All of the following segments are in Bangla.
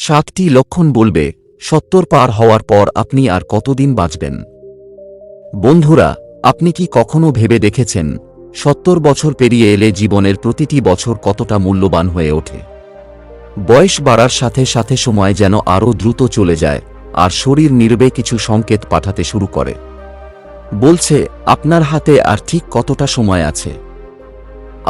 সাতটি লক্ষণ বলবে, সত্তর পার হওয়ার পর আপনি আর কতদিন বাঁচবেন? বন্ধুরা, আপনি কি কখনো ভেবে দেখেছেন, সত্তর বছর পেরিয়ে এলে জীবনের প্রতিটি বছর কতটা মূল্যবান হয়ে ওঠে? বয়স বাড়ার সাথে সাথে সময় যেন আরও দ্রুত চলে যায়, আর শরীর নির্বে কিছু সংকেত পাঠাতে শুরু করে। বলছে, আপনার হাতে আর ঠিক কতটা সময় আছে?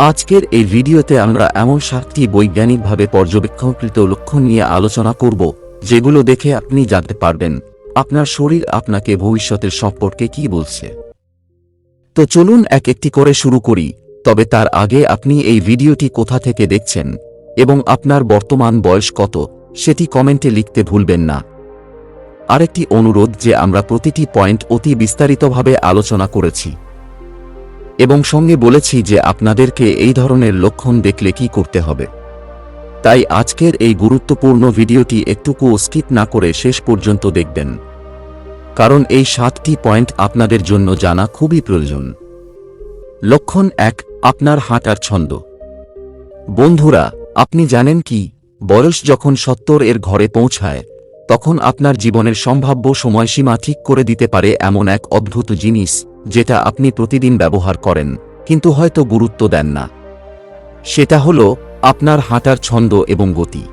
আজকের এই ভিডিওতে আমরা এমন সাতটি বৈজ্ঞানিকভাবে পর্যবেক্ষণকৃত লক্ষ্য নিয়ে আলোচনা করব, যেগুলো দেখে আপনি জানতে পারবেন। আপনার শরীর আপনাকে ভবিষ্যতের সম্পর্কে কি বলছে? তো চলুন এক একটি করে শুরু করি, তবে তার আগে আপনি এই ভিডিওটি কোথা থেকে দেখছেন এবং আপনার বর্তমান বয়স কত, সেটি কমেন্টে লিখতে ভুলবেন না। আরেকটি অনুরোধ যে আমরা প্রতিটি পয়েন্ট অতি বিস্তারিতভাবে আলোচনা করেছি। এবং সঙ্গে বলেছি যে আপনাদেরকে এই ধরনের লক্ষণ দেখলে কি করতে হবে। তাই আজকের এই গুরুত্বপূর্ণ ভিডিওটি একটুকুও স্কিপ না করে শেষ পর্যন্ত দেখবেন। কারণ এই সাতটি পয়েন্ট আপনাদের জন্য জানা খুবই প্রয়োজন। লক্ষণ এক, আপনার হাঁটার ছন্দ। বন্ধুরা, আপনি জানেন কি, বয়স যখন সত্তর এর ঘরে পৌঁছায়, তখন আপনার জীবনের সম্ভাব্য সময়সীমা ঠিক করে দিতে পারে এমন এক অদ্ভুত জিনিস। যেটা আপনি প্রতিদিন ব্যবহার করেন, কিন্তু হয়তো গুরুত্ব দেন না। সেটা হল আপনার হাঁটার ছন্দ এবং গতি।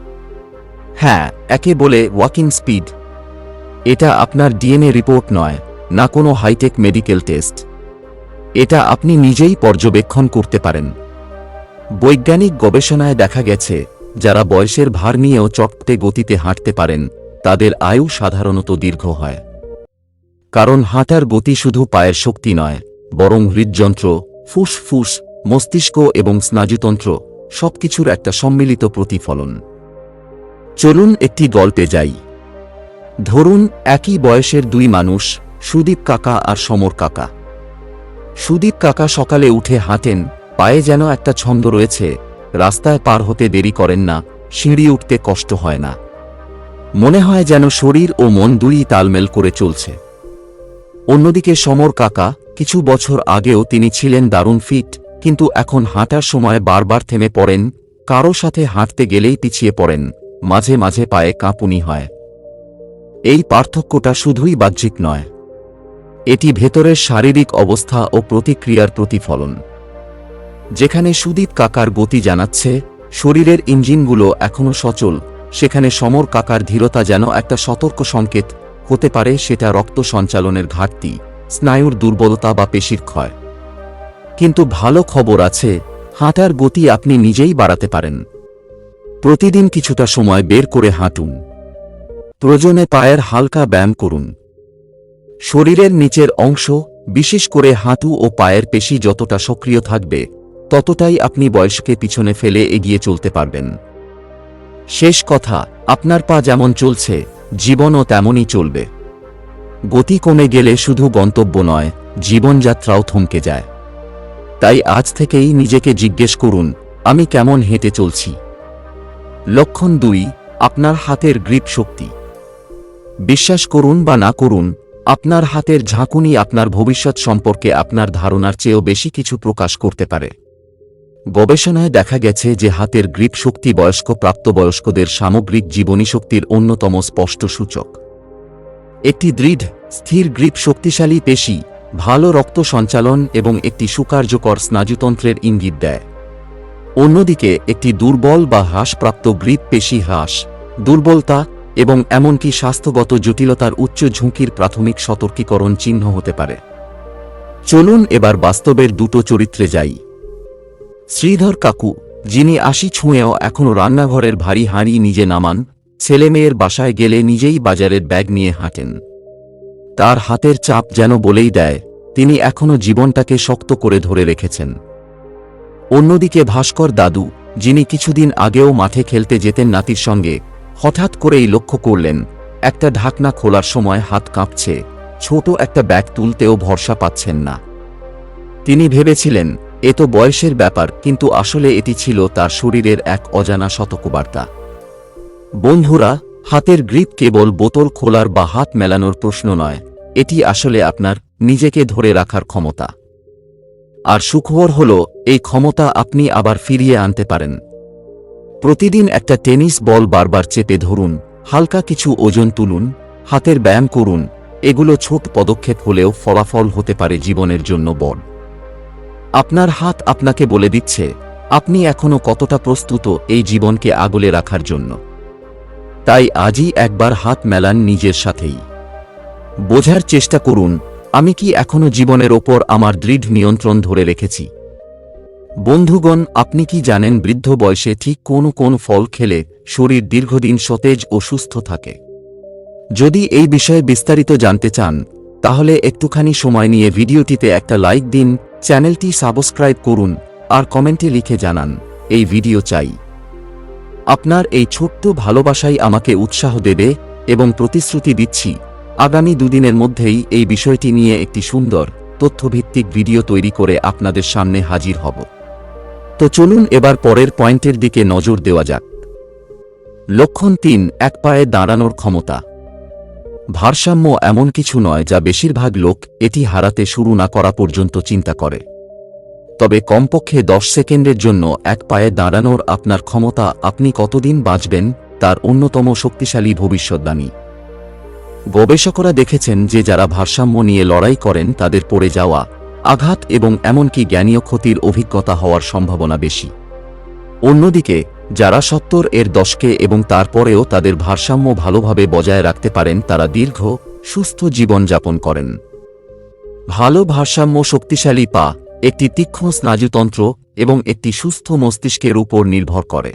হ্যাঁ একে বলে ওয়াকিং স্পিড এটা আপনার ডিএনএ রিপোর্ট নয়, না কোনো হাইটেক মেডিকেল টেস্ট এটা আপনি নিজেই পর্যবেক্ষণ করতে পারেন। বৈজ্ঞানিক গবেষণায় দেখা গেছে, যারা বয়সের ভার নিয়েও চটপটে গতিতে হাঁটতে পারেন, তাদের আয়ু সাধারণত দীর্ঘ হয়। কারণ হাঁটার গতি শুধু পায়ের শক্তি নয়, বরং হৃদযন্ত্র, ফুসফুস, মস্তিষ্ক এবং স্নায়ুতন্ত্র সবকিছুর একটা সম্মিলিত প্রতিফলন। চলুন একটি গল্পে যাই। ধরুন একই বয়সের দুই মানুষ, সুদীপ কাকা আর সমর কাকা। সুদীপ কাকা সকালে উঠে হাঁটেন, পায়ে যেন একটা ছন্দ রয়েছে, রাস্তায় পার হতে দেরি করেন না, সিঁড়ি উঠতে কষ্ট হয় না। মনে হয় যেন শরীর ও মন দুই তালমেল করে চলছে। অন্যদিকে সমর কাকা, কিছু বছর আগেও তিনি ছিলেন দারুণ ফিট, কিন্তু এখন হাঁটার সময় বারবার থেমে পড়েন, কারও সাথে হাঁটতে গেলেই পিছিয়ে পড়েন, মাঝে মাঝে পায়ে কাঁপুনি হয়। এই পার্থক্যটা শুধুই বাহ্যিক নয়। এটি ভেতরের শারীরিক অবস্থা ও প্রতিক্রিয়ার প্রতিফলন। যেখানে সুদীপ কাকার গতি জানাচ্ছে, শরীরের ইঞ্জিনগুলো এখনও সচল, সেখানে সমর কাকার ধীরতা যেন একটা সতর্ক সংকেত হতে পারে সেটা রক্ত সঞ্চালনের ঘাটতি, স্নায়ুর দুর্বলতা বা পেশির ক্ষয়। কিন্তু ভালো খবর আছে, হাঁটার গতি আপনি নিজেই বাড়াতে পারেন। প্রতিদিন কিছুটা সময় বের করে হাঁটুন। প্রয়োজনে পায়ের হালকা ব্যায়াম করুন। শরীরের নিচের অংশ, বিশেষ করে হাঁটু ও পায়ের পেশি যতটা সক্রিয় থাকবে, ততটাই আপনি বয়সকে পিছনে ফেলে এগিয়ে চলতে পারবেন। শেষ কথা, আপনার পা যেমন চলছে জীবনও তেমনই চলবে। গতি কমে গেলে শুধু গন্তব্য নয়, জীবনযাত্রাও থমকে যায়। তাই আজ থেকেই নিজেকে জিজ্ঞেস করুন, আমি কেমন হেঁটে চলছি? লক্ষণ দুই, আপনার হাতের গ্রিপ শক্তি। বিশ্বাস করুন বা না করুন, আপনার হাতের ঝাঁকুনি আপনার ভবিষ্যৎ সম্পর্কে আপনার ধারণার চেয়েও বেশি কিছু প্রকাশ করতে পারে। গবেষণায় দেখা গেছে যে হাতের গ্রিপ শক্তি বয়স্ক প্রাপ্তবয়স্কদের সামগ্রিক জীবনী শক্তির অন্যতম স্পষ্ট সূচক। একটি দৃঢ়, স্থির গ্রিপ শক্তিশালী পেশি, ভালো রক্ত সঞ্চালন এবং একটি সুকার্যকর স্নায়ুতন্ত্রের ইঙ্গিত দেয়। অন্যদিকে, একটি দুর্বল বা হ্রাসপ্রাপ্ত গ্রিপ পেশি হ্রাস, দুর্বলতা এবং এমনকি স্বাস্থ্যগত জটিলতার উচ্চ ঝুঁকির প্রাথমিক সতর্কীকরণ চিহ্ন হতে পারে। চলুন এবার বাস্তবের দুটো চরিত্রে যাই। শ্রীধর কাকু, যিনি আশি ছুঁয়েও এখনও রান্নাঘরের ভারী হাঁড়ি নিজে নামান, ছেলেমেয়ের বাসায় গেলে নিজেই বাজারের ব্যাগ নিয়ে হাঁটেন। তার হাতের চাপ যেন বলেই দেয়, তিনি এখনও জীবনটাকে শক্ত করে ধরে রেখেছেন। অন্যদিকে ভাস্কর দাদু, যিনি কিছুদিন আগেও মাঠে খেলতে যেতেন নাতির সঙ্গে, হঠাৎ করেই লক্ষ্য করলেন, একটা ঢাকনা খোলার সময় হাত কাঁপছে, ছোট একটা ব্যাগ তুলতেও ভরসা পাচ্ছেন না। তিনি ভেবেছিলেন এ তো বয়সের ব্যাপার, কিন্তু আসলে এটি ছিল তার শরীরের এক অজানা সতর্কবার্তা বন্ধুরা, হাতের গ্রিপ কেবল বোতল খোলার বা হাত মেলানোর প্রশ্ন নয়, এটি আসলে আপনার নিজেকে ধরে রাখার ক্ষমতা। আর সুখবর হল, এই ক্ষমতা আপনি আবার ফিরিয়ে আনতে পারেন। প্রতিদিন একটা টেনিস বল বারবার চেপে ধরুন, হালকা কিছু ওজন তুলুন, হাতের ব্যায়াম করুন, এগুলো ছোট পদক্ষেপ হলেও ফলাফল হতে পারে জীবনের জন্য বড়। আপনার হাত আপনাকে বলে দিচ্ছে, আপনি এখনও কতটা প্রস্তুত এই জীবনকে আগলে রাখার জন্য। তাই আজই একবার হাত মেলান নিজের সাথেই। বোঝার চেষ্টা করুন, আমি কি এখনও জীবনের ওপর আমার দৃঢ় নিয়ন্ত্রণ ধরে রেখেছি? বন্ধুগণ, আপনি কি জানেন বৃদ্ধ বয়সে ঠিক কোন কোন ফল খেলে শরীর দীর্ঘদিন সতেজ ও সুস্থ থাকে? যদি এই বিষয়ে বিস্তারিত জানতে চান, তাহলে একটুখানি সময় নিয়ে ভিডিওটিতে একটা লাইক দিন চ্যানেলটি সাবস্ক্রাইব করুন আর কমেন্টে লিখে জানান, এই ভিডিও চাই। আপনার এই ছোট্ট ভালোবাসাই আমাকে উৎসাহ দেবে এবং প্রতিশ্রুতি দিচ্ছি। আগামী দুদিনের মধ্যেই এই বিষয়টি নিয়ে একটি সুন্দর, তথ্যভিত্তিক ভিডিও তৈরি করে আপনাদের সামনে হাজির হব। তো চলুন এবার পরের পয়েন্টের দিকে নজর দেওয়া যাক। লক্ষণ তিন, এক পায়ে দাঁড়ানোর ক্ষমতা। ভারসাম্য এমন কিছু নয় যা বেশিরভাগ লোক এটি হারাতে শুরু না করা পর্যন্ত চিন্তা করে। তবে কমপক্ষে দশ সেকেন্ডের জন্য এক পায়ে দাঁড়ানোর আপনার ক্ষমতা আপনি কতদিন বাঁচবেন তার অন্যতম শক্তিশালী ভবিষ্যদ্বাণী। গবেষকরা দেখেছেন যে যারা ভারসাম্য নিয়ে লড়াই করেন তাদের পড়ে যাওয়া, আঘাত এবং এমনকি জ্ঞানীয় ক্ষতির অভিজ্ঞতা হওয়ার সম্ভাবনা বেশি। অন্যদিকে যারা সত্তর এর দশকে এবং তারপরেও তাদের ভারসাম্য ভালোভাবে বজায় রাখতে পারেন, তারা দীর্ঘ, সুস্থ জীবন যাপন করেন। ভালো ভারসাম্য শক্তিশালী পা একটি তীক্ষ্ণ স্নায়ুতন্ত্র এবং একটি সুস্থ মস্তিষ্কের উপর নির্ভর করে।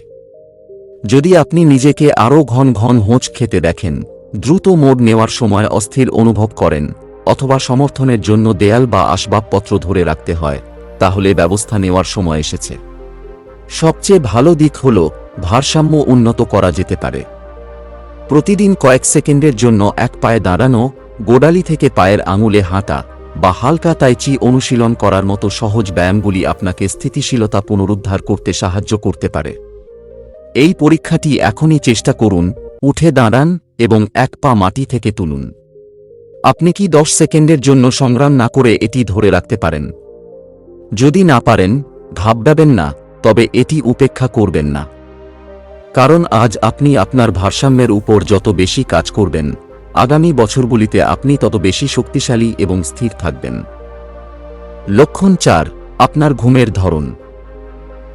যদি আপনি নিজেকে আরও ঘন ঘন হোঁচ খেতে দেখেন, দ্রুত মোড় নেওয়ার সময় অস্থির অনুভব করেন অথবা সমর্থনের জন্য দেয়াল বা আসবাবপত্র ধরে রাখতে হয়, তাহলে ব্যবস্থা নেওয়ার সময় এসেছে। সবচেয়ে ভালো দিক হল ভারসাম্য উন্নত করা যেতে পারে। প্রতিদিন কয়েক সেকেন্ডের জন্য এক পায়ে দাঁড়ানো, গোডালি থেকে পায়ের আঙুলে হাঁটা বা হালকা তাইচি অনুশীলন করার মতো সহজ ব্যায়ামগুলি আপনাকে স্থিতিশীলতা পুনরুদ্ধার করতে সাহায্য করতে পারে। এই পরীক্ষাটি এখনই চেষ্টা করুন, উঠে দাঁড়ান এবং এক পা মাটি থেকে তুলুন। আপনি কি দশ সেকেন্ডের জন্য সংগ্রাম না করে এটি ধরে রাখতে পারেন? যদি না পারেন, ঘাবড়াবেন না। তবে এটি উপেক্ষা করবেন না। কারণ আজ আপনি আপনার ভারসাম্যের উপর যত বেশি কাজ করবেন, আগামী বছরগুলিতে আপনি তত বেশি শক্তিশালী এবং স্থির থাকবেন। লক্ষণ চার, আপনার ঘুমের ধরন।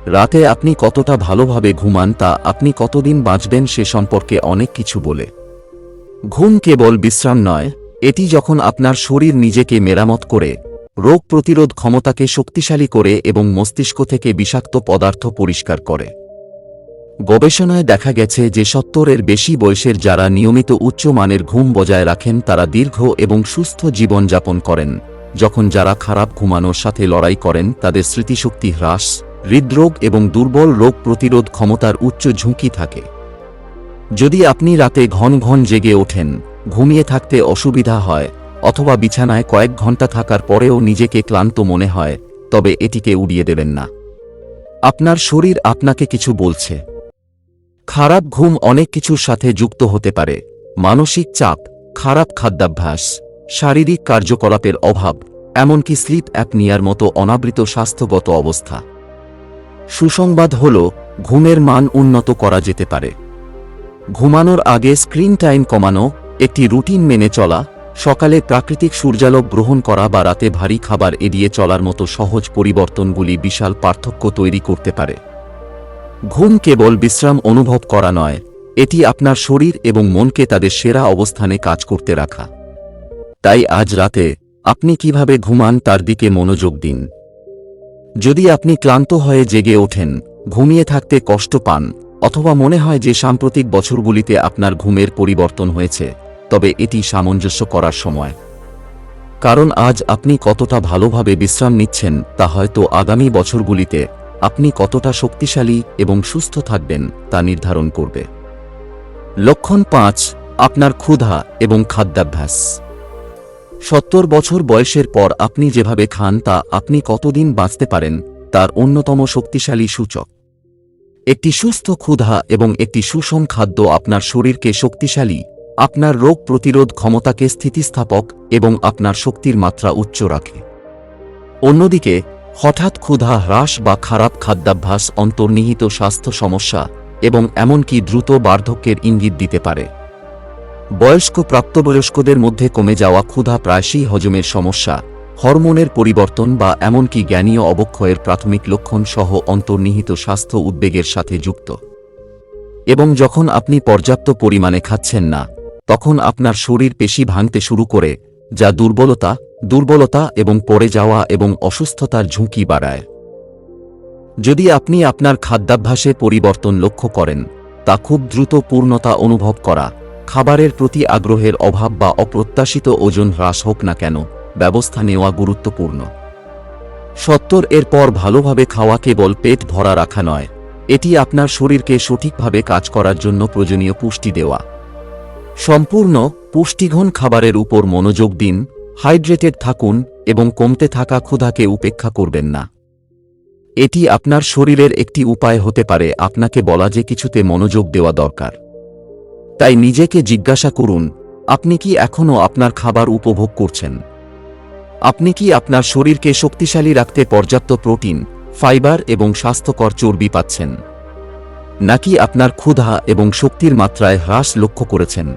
রাতে আপনি কতটা ভালোভাবে ঘুমান তা আপনি কতদিন বাঁচবেন সে সম্পর্কে অনেক কিছু বলে। ঘুম কেবল বিশ্রাম নয়, এটি যখন আপনার শরীর নিজেকে মেরামত করে রোগ প্রতিরোধ ক্ষমতাকে শক্তিশালী করে এবং মস্তিষ্ক থেকে বিষাক্ত পদার্থ পরিষ্কার করে। গবেষণায় দেখা গেছে যে সত্তরের বেশি বয়সের যারা নিয়মিত উচ্চমানের ঘুম বজায় রাখেন, তারা দীর্ঘ এবং সুস্থ জীবন যাপন করেন। যখন যারা খারাপ ঘুমানোর সাথে লড়াই করেন, তাদের স্মৃতিশক্তি হ্রাস, হৃদরোগ এবং দুর্বল রোগ প্রতিরোধ ক্ষমতার উচ্চ ঝুঁকি থাকে। যদি আপনি রাতে ঘন ঘন জেগে ওঠেন, ঘুমিয়ে থাকতে অসুবিধা হয় অথবা বিছানায় কয়েক ঘণ্টা থাকার পরেও নিজেকে ক্লান্ত মনে হয়, তবে এটিকে উড়িয়ে দেবেন না। আপনার শরীর আপনাকে কিছু বলছে। খারাপ ঘুম অনেক কিছুর সাথে যুক্ত হতে পারে। মানসিক চাপ, খারাপ খাদ্যাভ্যাস, শারীরিক কার্যকলাপের অভাব, এমনকি স্লিপ অ্যাপনিয়ার মতো অনাবৃত স্বাস্থ্যগত অবস্থা। সুসংবাদ হল, ঘুমের মান উন্নত করা যেতে পারে। ঘুমানোর আগে স্ক্রিন টাইম কমানো, একটি রুটিন মেনে চলা সকালে প্রাকৃতিক সূর্যালোক গ্রহণ করা বা রাতে ভারী খাবার এড়িয়ে চলার মতো সহজ পরিবর্তনগুলি বিশাল পার্থক্য তৈরি করতে পারে। ঘুম কেবল বিশ্রাম অনুভব করা নয়, এটি আপনার শরীর এবং মনকে তাদের সেরা অবস্থানে কাজ করতে রাখা। তাই আজ রাতে আপনি কীভাবে ঘুমান তার দিকে মনোযোগ দিন। যদি আপনি ক্লান্ত হয়ে জেগে ওঠেন, ঘুমিয়ে থাকতে কষ্ট পান, অথবা মনে হয় যে সাম্প্রতিক বছরগুলিতে আপনার ঘুমের পরিবর্তন হয়েছে তবে এটি সামঞ্জস্য করার সময়। কারণ আজ আপনি কতটা ভালোভাবে বিশ্রাম নিচ্ছেন তা হয়তো আগামী বছরগুলিতে আপনি কতটা শক্তিশালী এবং সুস্থ থাকবেন তা নির্ধারণ করবে। লক্ষণ পাঁচ, আপনার ক্ষুধা এবং খাদ্যাভ্যাস। সত্তর বছর বয়সের পর আপনি যেভাবে খান তা আপনি কতদিন বাঁচতে পারেন তার অন্যতম শক্তিশালী সূচক। একটি সুস্থ ক্ষুধা এবং একটি সুষম খাদ্য আপনার শরীরকে শক্তিশালী আপনার রোগ প্রতিরোধ ক্ষমতাকে স্থিতিস্থাপক এবং আপনার শক্তির মাত্রা উচ্চ রাখে। অন্যদিকে, হঠাৎ ক্ষুধা, হ্রাস বা খারাপ খাদ্যাভ্যাস, অন্তর্নিহিত স্বাস্থ্য সমস্যা এবং এমনকি দ্রুত বার্ধক্যের ইঙ্গিত দিতে পারে। বয়স্ক প্রাপ্তবয়স্কদের মধ্যে কমে যাওয়া ক্ষুধা প্রায়শই হজমের সমস্যা, হরমোনের পরিবর্তন বা এমনকি জ্ঞানীয় অবক্ষয়ের প্রাথমিক লক্ষণ সহ অন্তর্নিহিত স্বাস্থ্য উদ্বেগের সাথে যুক্ত। এবং যখন আপনি পর্যাপ্ত পরিমাণে খাচ্ছেন না তখন আপনার শরীর পেশি ভাঙতে শুরু করে, যা দুর্বলতা দুর্বলতা এবং পড়ে যাওয়া এবং অসুস্থতার ঝুঁকি বাড়ায়। যদি আপনি আপনার খাদ্যাভ্যাসে পরিবর্তন লক্ষ্য করেন, তা খুব দ্রুত পূর্ণতা অনুভব করা, খাবারের প্রতি আগ্রহের অভাব বা অপ্রত্যাশিত ওজন হ্রাস হোক না কেন, ব্যবস্থা নেওয়া গুরুত্বপূর্ণ। সত্তর এরপর ভালোভাবে খাওয়া কেবল পেট ভরা রাখা নয়, এটি আপনার শরীরকে সঠিকভাবে কাজ করার জন্য প্রয়োজনীয় পুষ্টি দেওয়া। সম্পূর্ণ পুষ্টিঘন খাবারের উপর মনোযোগ দিন, হাইড্রেটেড থাকুন এবং কমতে থাকা ক্ষুধাকে উপেক্ষা করবেন না। এটি আপনার শরীরের একটি উপায় হতে পারে, আপনাকে বলা যে কিছুতে মনোযোগ দেওয়া দরকার। তাই নিজেকে জিজ্ঞাসা করুন, আপনি কি এখনও আপনার খাবার উপভোগ করছেন? আপনি কি আপনার শরীরকে শক্তিশালী রাখতে পর্যাপ্ত প্রোটিন, ফাইবার এবং স্বাস্থ্যকর চর্বি পাচ্ছেন? নাকি আপনার ক্ষুধা এবং শক্তির মাত্রায় হ্রাস লক্ষ্য করেছেন?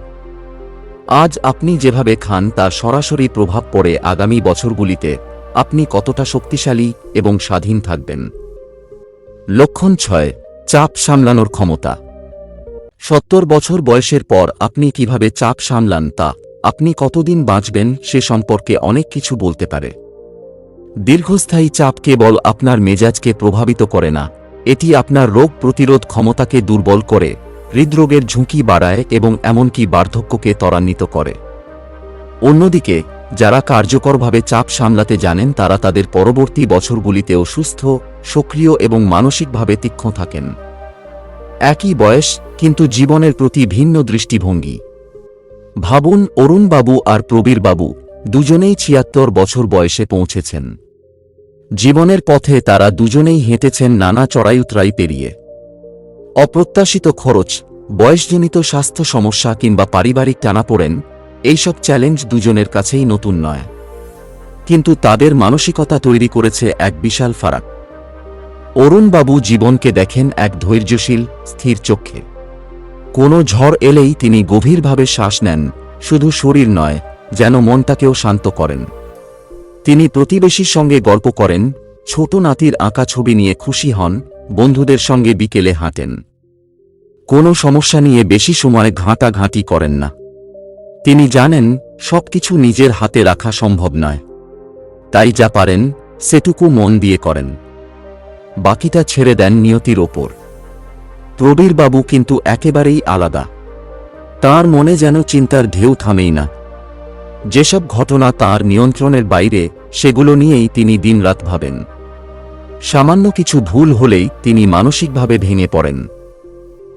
আজ আপনি যেভাবে খান তার সরাসরি প্রভাব পড়ে আগামী বছরগুলিতে, আপনি কতটা শক্তিশালী এবং স্বাধীন থাকবেন। লক্ষণ ছয়, চাপ সামলানোর ক্ষমতা। সত্তর বছর বয়সের পর আপনি কীভাবে চাপ সামলান তা, আপনি কতদিন বাঁচবেন সে সম্পর্কে অনেক কিছু বলতে পারে। দীর্ঘস্থায়ী চাপ কেবল আপনার মেজাজকে প্রভাবিত করে না, এটি আপনার রোগ প্রতিরোধ ক্ষমতাকে দুর্বল করে হৃদরোগের ঝুঁকি বাড়ায় এবং এমনকি বার্ধক্যকে ত্বরান্বিত করে। অন্যদিকে, যারা কার্যকরভাবে চাপ সামলাতে জানেন, তারা তাদের পরবর্তী বছরগুলিতেও সুস্থ, সক্রিয় এবং মানসিকভাবে তীক্ষ্ণ থাকেন। একই বয়স, কিন্তু জীবনের প্রতি ভিন্ন দৃষ্টিভঙ্গি। ভাবুন, অরুণবাবু আর প্রবীরবাবু দুজনেই ছিয়াত্তর বছর বয়সে পৌঁছেছেন। জীবনের পথে তারা দুজনেই হেঁটেছেন নানা চড়াইউতরাই পেরিয়ে। অপ্রত্যাশিত খরচ, বয়সজনিত স্বাস্থ্য সমস্যা কিংবা পারিবারিক টানাপোড়েন, এইসব চ্যালেঞ্জ দুজনের কাছেই নতুন নয়। কিন্তু তাদের মানসিকতা তৈরি করেছে এক বিশাল ফারাক। অরুণবাবু জীবনকে দেখেন এক ধৈর্যশীল, স্থির চক্ষে কোনো ঝড় এলেই তিনি গভীরভাবে শ্বাস নেন, শুধু শরীর নয়, যেন মনটাকেও শান্ত করেন। তিনি প্রতিবেশীর সঙ্গে গল্প করেন, ছোট নাতির আঁকা ছবি নিয়ে খুশি হন বন্ধুদের সঙ্গে বিকেলে হাঁটেন। কোনো সমস্যা নিয়ে বেশি সময় ঘাঁটাঘাঁটি করেন না। তিনি জানেন, সবকিছু নিজের হাতে রাখা সম্ভব নয়। তাই যা পারেন, সেটুকু মন দিয়ে করেন। বাকিটা ছেড়ে দেন নিয়তির ওপর। প্রবীরবাবু কিন্তু একেবারেই আলাদা। তার মনে যেন চিন্তার ঢেউ থামেই না। যেসব ঘটনা তার নিয়ন্ত্রণের বাইরে, সেগুলো নিয়েই তিনি দিনরাত ভাবেন। সামান্য কিছু ভুল হলেই তিনি মানসিকভাবে ভেঙে পড়েন।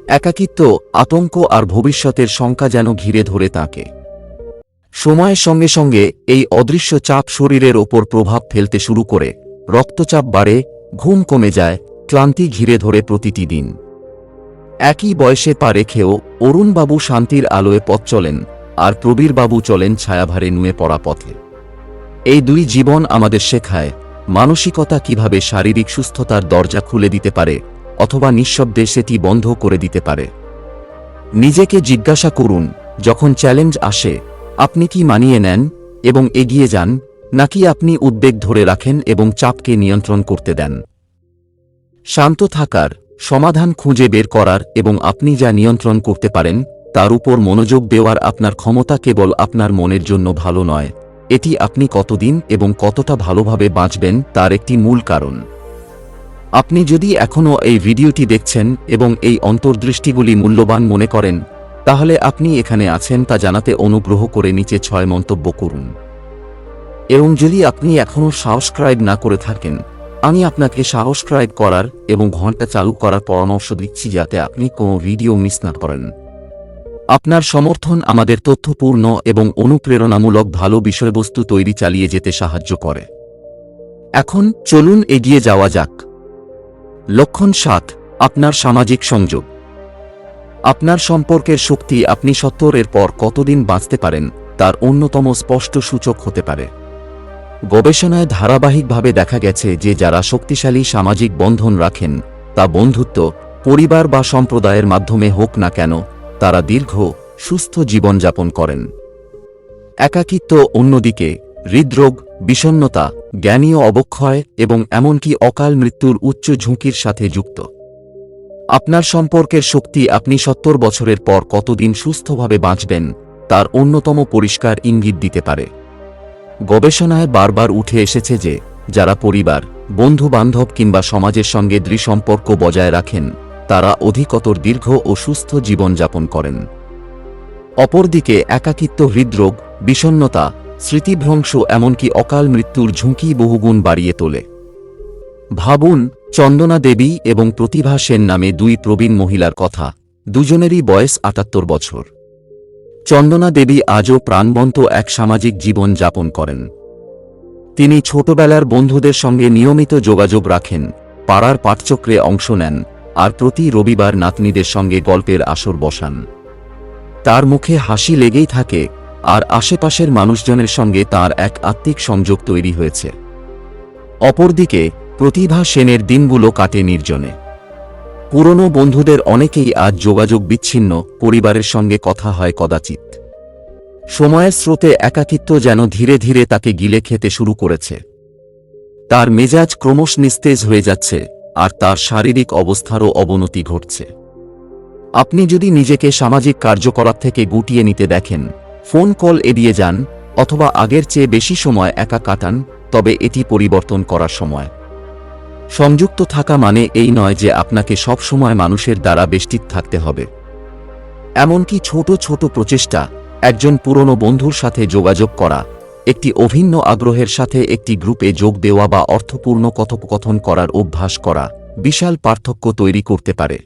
একাকিত্ব, আতঙ্ক আর ভবিষ্যতের শঙ্কা যেন ঘিরে ধরে তাকে। সময়ের সঙ্গে সঙ্গে এই অদৃশ্য চাপ শরীরের ওপর প্রভাব ফেলতে শুরু করে। রক্তচাপ বাড়ে, ঘুম কমে যায়, ক্লান্তি ঘিরে ধরে প্রতিটি দিন। একই বয়সে পা রেখেও অরুণবাবু শান্তির আলোয় পথ চলেন আর প্রবীরবাবু চলেন ছায়াভারে নুয়ে পড়া পথে। এই দুই জীবন আমাদের শেখায় মানসিকতা কীভাবে শারীরিক সুস্থতার দরজা খুলে দিতে পারে, অথবা নিঃশব্দে সেটি বন্ধ করে দিতে পারে? নিজেকে জিজ্ঞাসা করুন, যখন চ্যালেঞ্জ আসে, আপনি কি মানিয়ে নেন এবং এগিয়ে যান, নাকি আপনি উদ্বেগ ধরে রাখেন এবং চাপকে নিয়ন্ত্রণ করতে দেন? শান্ত থাকার, সমাধান খুঁজে বের করার এবং আপনি যা নিয়ন্ত্রণ করতে পারেন, তার উপর মনোযোগ দেওয়ার আপনার ক্ষমতা কেবল আপনার মনের জন্য ভালো নয়। এটি আপনি কতদিন এবং কতটা ভালোভাবে বাঁচবেন তার একটি মূল কারণ। আপনি যদি এখনও এই ভিডিওটি দেখছেন এবং এই অন্তর্দৃষ্টিগুলি মূল্যবান মনে করেন, তাহলে আপনি এখানে আছেন তা জানাতে অনুগ্রহ করে নিচে ছয় মন্তব্য করুন। এবং যদি আপনি এখনও সাবস্ক্রাইব না করে থাকেন, আমি আপনাকে সাবস্ক্রাইব করার এবং ঘণ্টা চালু করার পরামর্শ দিচ্ছি যাতে আপনি কোনো ভিডিও মিস না করেন। আপনার সমর্থন আমাদের তথ্যপূর্ণ এবং অনুপ্রেরণামূলক ভালো বিষয়বস্তু তৈরি চালিয়ে যেতে সাহায্য করে। এখন চলুন এগিয়ে যাওয়া যাক। লক্ষণ সাত, আপনার সামাজিক সংযোগ। আপনার সম্পর্কের শক্তি আপনি সত্তরের পর কতদিন বাঁচতে পারেন, তার অন্যতম স্পষ্ট সূচক হতে পারে। গবেষণায় ধারাবাহিকভাবে দেখা গেছে যে যারা শক্তিশালী সামাজিক বন্ধন রাখেন, তা বন্ধুত্ব, পরিবার বা সম্প্রদায়ের মাধ্যমে হোক না কেন তারা দীর্ঘ, সুস্থ জীবনযাপন করেন। একাকিত্ব অন্যদিকে, হৃদরোগ বিষণ্নতা জ্ঞানীয় অবক্ষয় এবং এমনকি অকাল মৃত্যুর উচ্চ ঝুঁকির সাথে যুক্ত। আপনার সম্পর্কের শক্তি আপনি সত্তর বছরের পর কতদিন সুস্থভাবে বাঁচবেন, তার অন্যতম পরিষ্কার ইঙ্গিত দিতে পারে। গবেষণায় বারবার উঠে এসেছে যে, যারা পরিবার বন্ধু বান্ধব কিংবা সমাজের সঙ্গে দৃঢ়সম্পর্ক বজায় রাখেন তারা অধিকতর দীর্ঘ ও সুস্থ জীবনযাপন করেন। অপরদিকে একাকিত্ব হৃদরোগ বিষণ্নতা স্মৃতিভ্রংশ এমনকি অকাল মৃত্যুর ঝুঁকি বহুগুণ বাড়িয়ে তোলে। ভাবুন, চন্দনা দেবী এবং প্রতিভা সেন নামে দুই প্রবীণ মহিলার কথা, দুজনেরই বয়স আটাত্তর বছর। চন্দনা দেবী আজও প্রাণবন্ত এক সামাজিক জীবন যাপন করেন। তিনি ছোটবেলার বন্ধুদের সঙ্গে নিয়মিত যোগাযোগ রাখেন, পাড়ার পাঠচক্রে অংশ নেন আর প্রতি রবিবার নাতনিদের সঙ্গে গল্পের আসর বসান। তার মুখে হাসি লেগেই থাকে, আর আশেপাশের মানুষজনের সঙ্গে তার এক আত্মিক সংযোগ তৈরি হয়েছে। অপরদিকে, প্রতিভা সেনের দিনগুলো কাটে নির্জনে। পুরনো বন্ধুদের অনেকেই আজ যোগাযোগ বিচ্ছিন্ন, পরিবারের সঙ্গে কথা হয় কদাচিৎ। সময়ের স্রোতে একাকিত্ব যেন ধীরে ধীরে তাকে গিলে খেতে শুরু করেছে। তার মেজাজ ক্রমশ নিস্তেজ হয়ে যাচ্ছে। আর তার শারীরিক অবস্থারও অবনতি ঘটছে। আপনি যদি নিজেকে সামাজিক কার্যকলাপ থেকে গুটিয়ে নিতে দেখেন, ফোন কল এড়িয়ে যান, অথবা আগের চেয়ে বেশি সময় একা কাটান, তবে এটি পরিবর্তন করার সময়। সংযুক্ত থাকা মানে এই নয় যে আপনাকে সব সময় মানুষের দ্বারা বেষ্টিত থাকতে হবে। এমনকি ছোট ছোট প্রচেষ্টা, একজন পুরনো বন্ধুর সাথে যোগাযোগ করা একটি অভিন্ন আগ্রহের সাথে একটি গ্রুপে যোগ দেওয়া বা অর্থপূর্ণ কথোপকথন করার অভ্যাস করা বিশাল পার্থক্য তৈরি করতে পারে।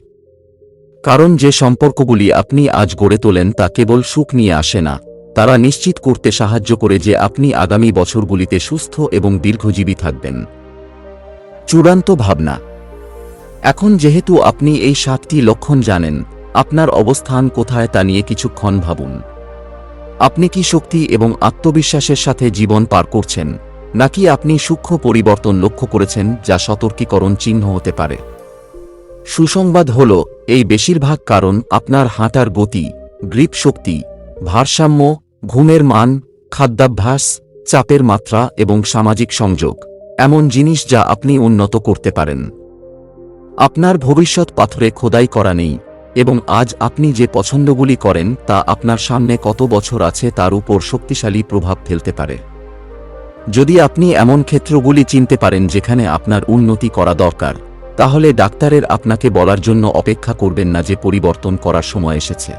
কারণ যে সম্পর্কগুলি আপনি আজ গড়ে তোলেন তা কেবল সুখ নিয়ে আসে না। তারা নিশ্চিত করতে সাহায্য করে যে আপনি আগামী বছরগুলিতে সুস্থ এবং দীর্ঘজীবী থাকবেন। চূড়ান্ত ভাবনা। এখন যেহেতু আপনি এই সাতটি লক্ষণ জানেন, আপনার অবস্থান কোথায় তা নিয়ে কিছুক্ষণ ভাবুন। আপনি কি শক্তি এবং আত্মবিশ্বাসের সাথে জীবন পার করছেন, নাকি আপনি সূক্ষ্ম পরিবর্তন লক্ষ্য করেছেন যা সতর্কীকরণ চিহ্ন হতে পারে? সুসংবাদ হল, এই বেশিরভাগ কারণ আপনার হাঁটার গতি, গ্রিপ শক্তি, ভারসাম্য, ঘুমের মান, খাদ্যাভ্যাস, চাপের মাত্রা এবং সামাজিক সংযোগ, এমন জিনিস যা আপনি উন্নত করতে পারেন। আপনার ভবিষ্যৎ পাথরে খোদাই করা নেই। এবং আজ আপনি যে পছন্দগুলি করেন তা আপনার সামনে কত বছর আছে তার উপর শক্তিশালী প্রভাব ফেলতে পারে। যদি আপনি এমন ক্ষেত্রগুলি চিনতে পারেন যেখানে আপনার উন্নতি করা দরকার, তাহলে ডাক্তারের আপনাকে বলার জন্য অপেক্ষা করবেন না যে পরিবর্তন করার সময় এসেছে।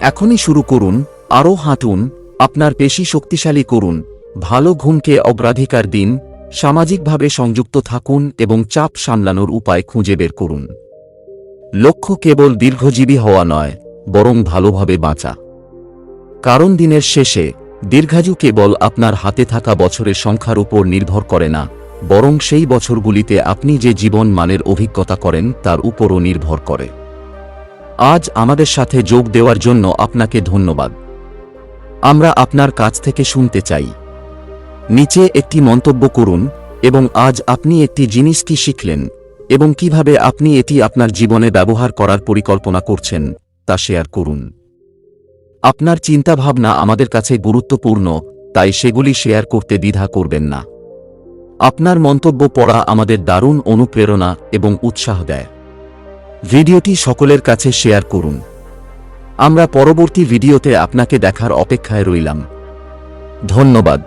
এখনই শুরু করুন, আরও হাঁটুন, আপনার পেশি শক্তিশালী করুন, ভালো ঘুমকে অগ্রাধিকার দিন, সামাজিকভাবে সংযুক্ত থাকুন এবং চাপ সামলানোর উপায় খুঁজে বের করুন। লক্ষ্য কেবল দীর্ঘজীবী হওয়া নয়, বরং ভালোভাবে বাঁচা। কারণ দিনের শেষে, দীর্ঘায়ু কেবল আপনার হাতে থাকা বছরের সংখ্যার উপর নির্ভর করে না, বরং সেই বছরগুলিতে আপনি যে জীবন মানের অভিজ্ঞতা করেন তার উপরও নির্ভর করে। আজ আমাদের সাথে যোগ দেওয়ার জন্য আপনাকে ধন্যবাদ। আমরা আপনার কাছ থেকে শুনতে চাই। নিচে একটি মন্তব্য করুন, এবং আজ আপনি একটি জিনিস কি শিখলেন। এবং কীভাবে আপনি এটি আপনার জীবনে ব্যবহার করার পরিকল্পনা করছেন, তা শেয়ার করুন। আপনার চিন্তাভাবনা আমাদের কাছে গুরুত্বপূর্ণ, তাই সেগুলি শেয়ার করতে দ্বিধা করবেন না। আপনার মন্তব্য পড়া আমাদের দারুণ অনুপ্রেরণা এবং উৎসাহ দেয়। ভিডিওটি সকলের কাছে শেয়ার করুন। আমরা পরবর্তী ভিডিওতে আপনাকে দেখার অপেক্ষায় রইলাম। ধন্যবাদ।